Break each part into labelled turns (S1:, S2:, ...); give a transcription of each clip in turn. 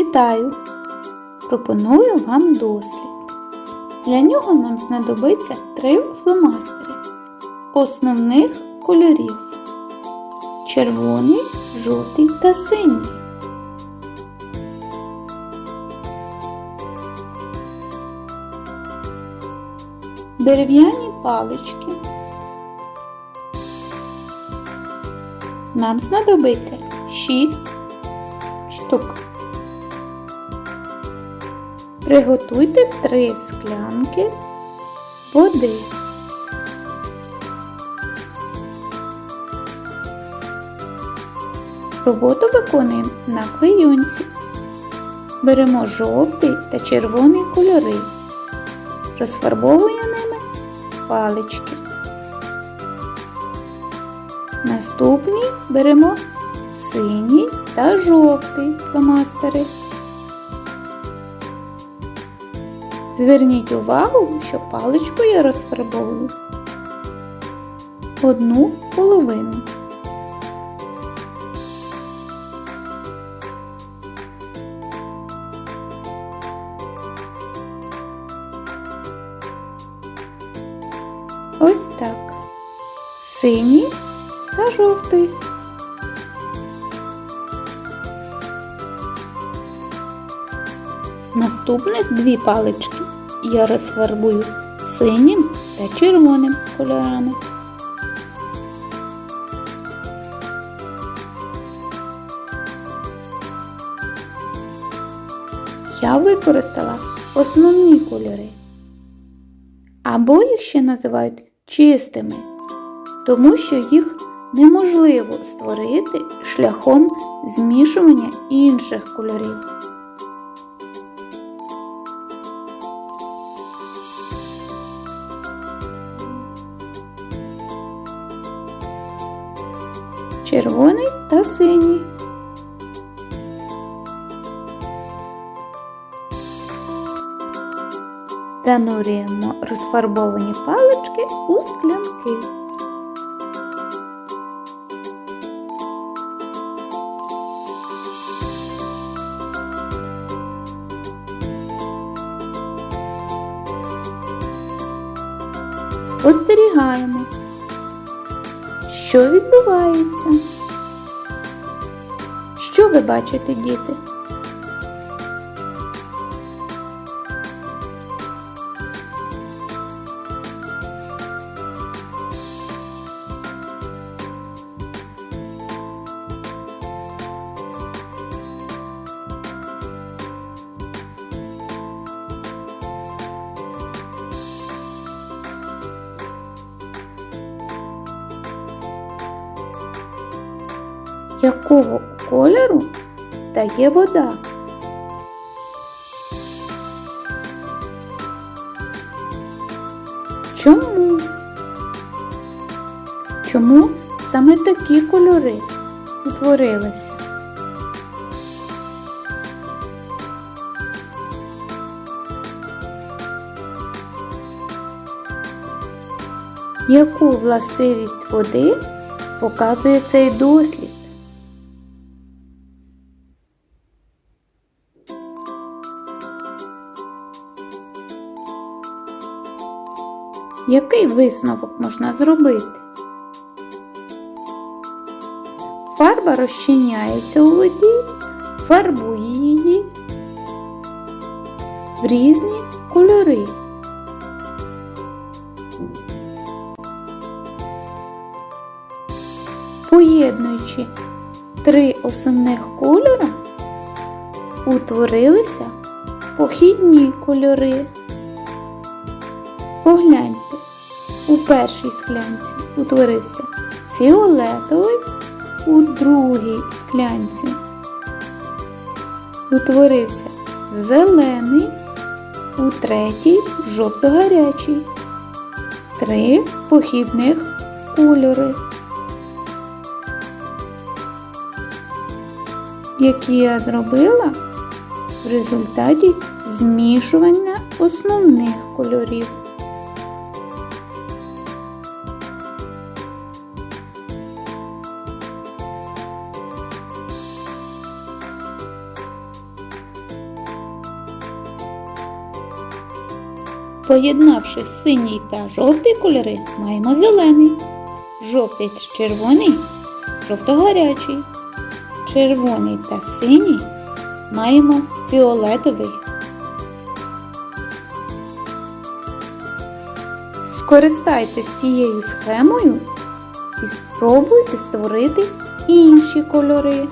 S1: Вітаю! Пропоную вам дослід. Для нього нам знадобиться три фломастери основних кольорів червоний, жовтий та синій. Дерев'яні палички. Нам знадобиться 6 Приготуйте 3 склянки води. Роботу виконуємо на клейонці. Беремо жовтий та червоний кольори. Розфарбовуємо ними палички. Наступні беремо синій та жовтий фломастери. Зверніть увагу, що паличку я розфарбовую одну половину. Ось так. Синій та жовтий. Наступних дві палички я розфарбую синім та червоним кольорами. Я використала основні кольори. Або їх ще називають чистими, тому що їх неможливо створити шляхом змішування інших кольорів. Червоний та синій. Занурюємо розфарбовані палички у склянки. Спостерігаємо, що відбувається. Що ви бачите, діти? Якого кольору стає вода? Чому? Чому саме такі кольори утворилися? Яку властивість води показує цей дослід? Який висновок можна зробити? Фарба розчиняється у воді, фарбує її в різні кольори. Поєднуючи три основних кольора, утворилися похідні кольори. Погляньте, у першій склянці утворився фіолетовий, у другій склянці утворився зелений, у третій жовто-гарячий. Три похідних кольори, які я зробила в результаті змішування основних кольорів. Поєднавши синій та жовтий кольори, маємо зелений. Жовтий та червоний жовто-гарячий. Червоний та синій маємо фіолетовий. Скористайтесь цією схемою і спробуйте створити інші кольори.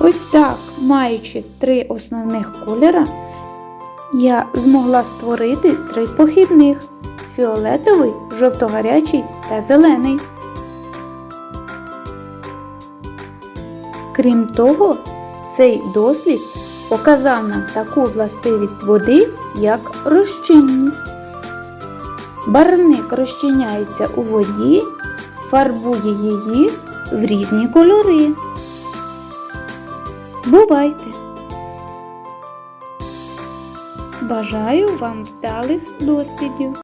S1: Ось так, маючи три основних кольора, я змогла створити три похідних фіолетовий, жовто-гарячий та зелений. Крім того, цей дослід показав нам таку властивість води, як розчинність. Барвник розчиняється у воді, фарбує її в різні кольори. Бувайте! Бажаю вам вдалих дослідів!